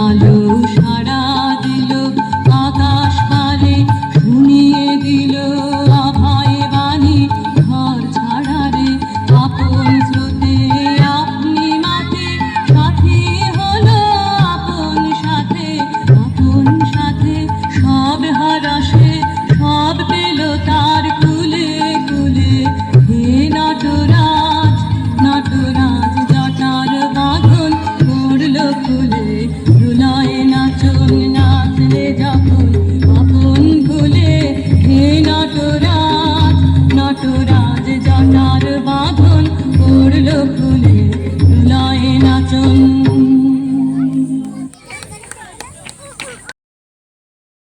আলো সারা